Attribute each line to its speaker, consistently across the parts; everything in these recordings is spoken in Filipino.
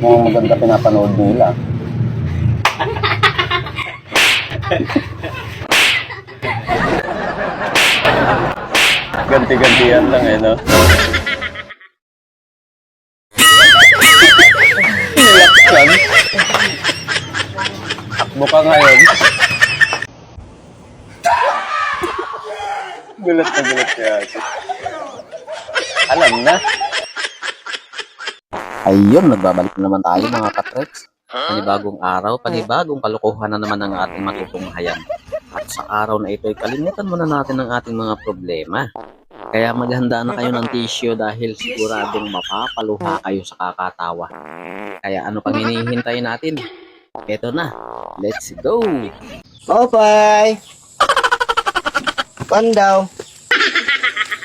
Speaker 1: Mukhang maganda pinapanood nila. Ganti-gantihan lang eh, no? Nilaksan. Takbo ka ngayon. gulat na gulat si ate. Alam na. Ayun, nagbabalik na naman tayo mga katreks. Panibagong araw, panibagong kalokohan na naman ang ating matutunghayan. At sa araw na ito ay kalimutan muna natin ang ating mga problema. Kaya maghanda na kayo ng tissue dahil siguradong mapapaluha kayo sa kakatawa. Kaya ano pang hinihintay natin? Eto na, let's go!
Speaker 2: Popeye! Pan daw?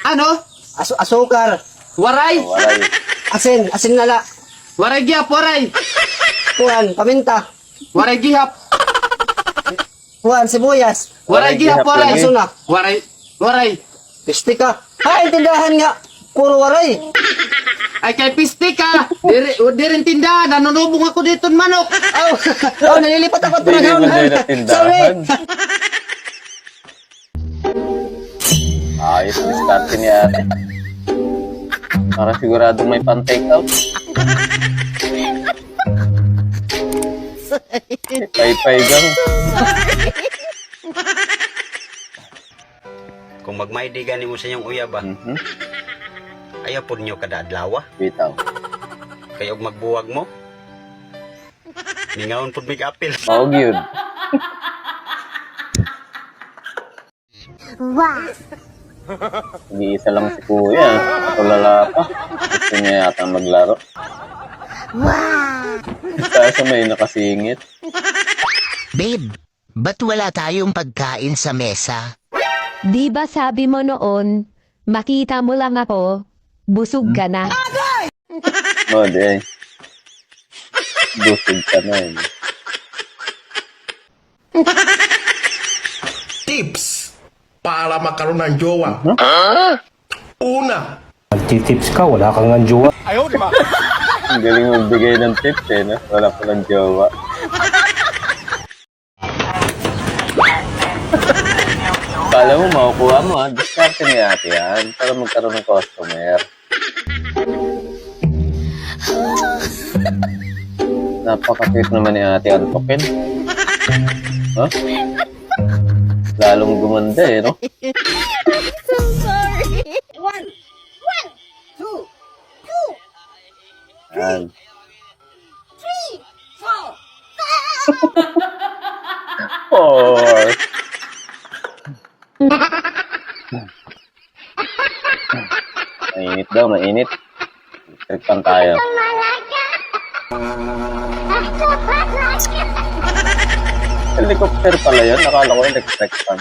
Speaker 3: Ano?
Speaker 2: Asu asukar.
Speaker 3: Waray!
Speaker 1: Waray.
Speaker 2: Asin. Asin nala.
Speaker 3: Waray gihap, waray!
Speaker 2: Kuhan. Paminta.
Speaker 3: Waray gihap!
Speaker 2: Kuhan. Sibuyas.
Speaker 3: Waray gihap, waray!
Speaker 2: na.
Speaker 3: Waray! Waray!
Speaker 2: Pisti ka. Ha, intindahan nga. Puro waray.
Speaker 3: Ay kay pisti ka! Diri, di rin tindahan, nanunubong ako dito manok!
Speaker 2: Aw. oh, nalilipat ako talaga.
Speaker 1: mo na tindahan. Ayos, diskarte ni ate. Para siguradong may pan-take out. Pay-pay gang.
Speaker 4: Kung magmaidigan mo sa inyong uyab, ah,
Speaker 1: Mhm.
Speaker 4: ayaw po ninyo kada adlaw.
Speaker 1: Bitaw.
Speaker 4: Kaya og magbuwag mo, ningawon po mig apil.
Speaker 1: Maog yun. Hindi isa lang si kuya. Tulala pa. Gusto niya yata maglaro. Wow! Sa may nakasingit.
Speaker 5: Babe, ba't wala tayong pagkain sa mesa?
Speaker 6: Di ba sabi mo noon, makita mo lang ako, busog ka na.
Speaker 1: O, di ay. Busog ka na yun.
Speaker 7: tips para magkaroon ng jowa. Una,
Speaker 8: Magtitips ka, wala kang nga jowa.
Speaker 1: Ang galing magbigay ng tips eh, no? Wala pa ng jowa. Kala mo, makukuha mo ha. Diskarte ni ate yan para magkaroon ng customer. Napaka-cute naman ni ate Antokin. Ha? Lalong gumanda eh, no? Yan. Four. Mainit daw, mainit. Electric pan tayo. Helicopter pala yun. Nakala ko electric pan.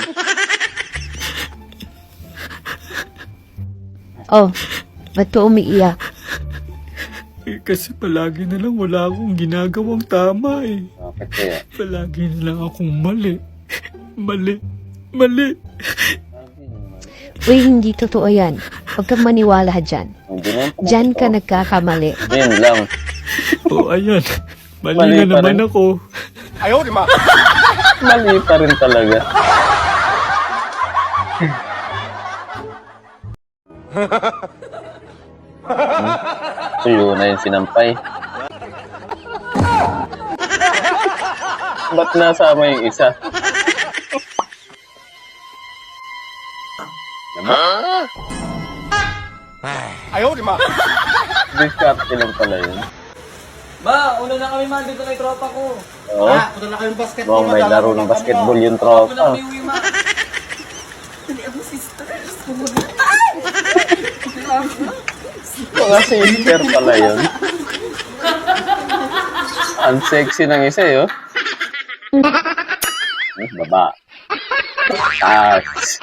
Speaker 6: Oh, ba't ka umiiyak?
Speaker 9: Eh, kasi palagi na lang wala akong ginagawang tama eh.
Speaker 1: Bakit kaya?
Speaker 9: Palagi na lang akong mali. Mali. Mali.
Speaker 6: Uy, hindi totoo yan. Huwag kang maniwala dyan.
Speaker 1: Hindi naman
Speaker 6: Dyan ka nagkakamali.
Speaker 1: Yun lang.
Speaker 9: O ayan. Mali,
Speaker 1: Mali
Speaker 9: na
Speaker 1: pa
Speaker 9: naman
Speaker 1: rin.
Speaker 9: ako.
Speaker 1: Mali pa rin talaga. Hmm? Tuyo na yung sinampay. Ba't nasama yung isa? Naman. Ayaw, di ma. Discarte lang pala yun.
Speaker 3: Ma, una na kami man, dito na yung tropa ko.
Speaker 1: Oo.
Speaker 3: Una na kami basketball.
Speaker 1: Mukhang may laro ng basketball yung tropa.
Speaker 3: uwi, ma.
Speaker 1: Mga sister pala yun. Ang sexy ng isa eh, oh. Eh, Baba. Taas.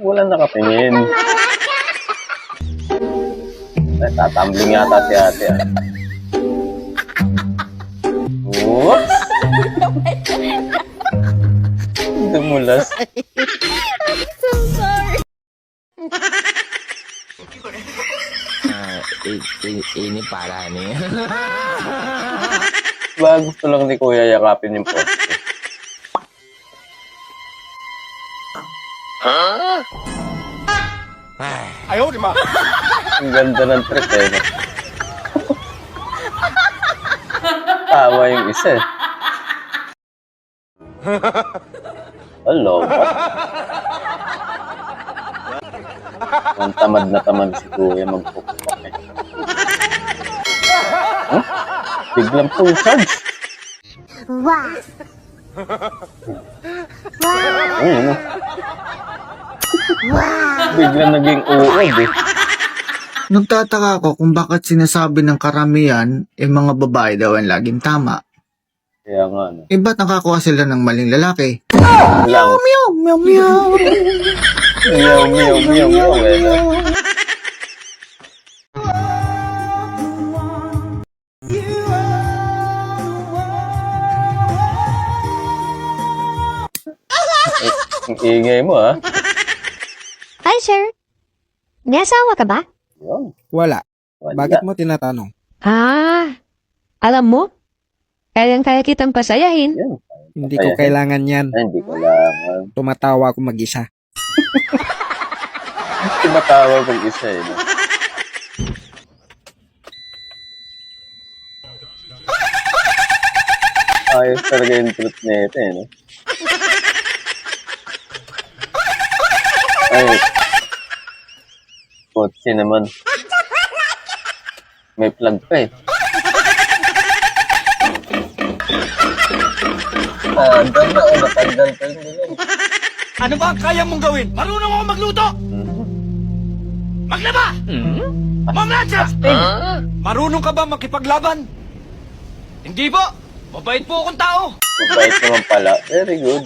Speaker 1: Wala nakatingin. Tatambling yata si ate, ah. Dumulas.
Speaker 10: ini para ni.
Speaker 1: Ba, gusto lang ni Kuya yakapin yung poste.
Speaker 11: Ayaw, di ma.
Speaker 1: Ang ganda ng trip eh. no? Tawa yung isa eh. Ang tamad na tamad si Kuya magpupupak eh. Huh? Biglang full charge. Wow. Ayun, no? Biglang naging uod eh.
Speaker 12: Nagtataka ako kung bakit sinasabi ng karamihan, eh mga babae daw ang laging tama.
Speaker 1: Kaya nga, no?
Speaker 12: Eh ba't nakakuha sila ng maling lalaki?
Speaker 1: Lang.
Speaker 12: Meow, meow, meow.
Speaker 1: Meow, meow, meow, meow, eh. Ang ingay mo, ah.
Speaker 6: Hi, sir. May asawa ka ba?
Speaker 1: Yun.
Speaker 12: Wala.
Speaker 1: Wala.
Speaker 12: mo tinatanong?
Speaker 6: Ah, alam mo? Kayang-kaya kitang pasayahin.
Speaker 1: Yan.
Speaker 12: Hindi
Speaker 1: ko
Speaker 12: kailangan yan.
Speaker 1: Ay, hindi ko lang.
Speaker 12: Tumatawa ako mag-isa.
Speaker 1: Tumatawag kong isa eh. No? Ayos talaga yung truth na ito eh. No? Ay. Kotse naman. May plug pa eh. Ah, doon na. Oh, natanggal pa ganyan.
Speaker 13: Ano ba ang kaya mong gawin? Marunong ako magluto! Maglaba! Mamlatsa! Marunong ka ba makipaglaban? Hindi po! Mabait po akong tao!
Speaker 1: Mabait naman pala. Very good.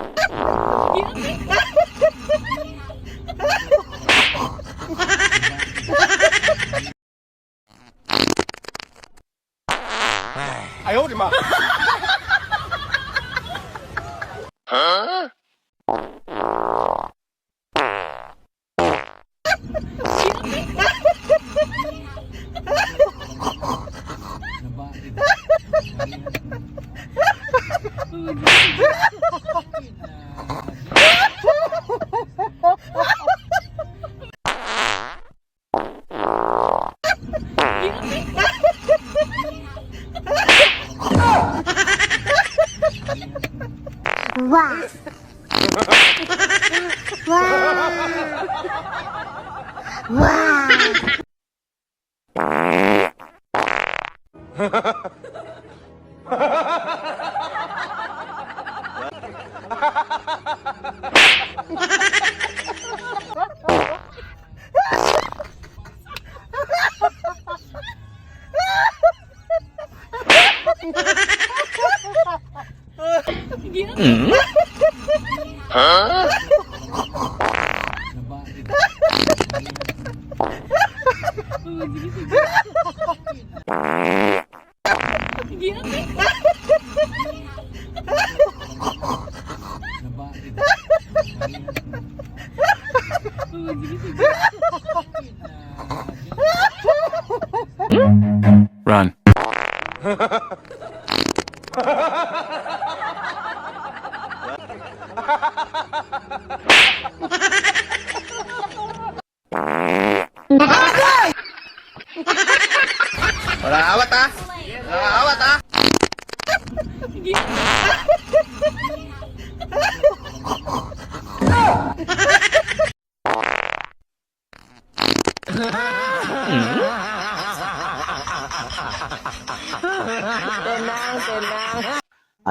Speaker 11: Yeah. wow. wow. Wow.
Speaker 13: Run.
Speaker 14: 好我拿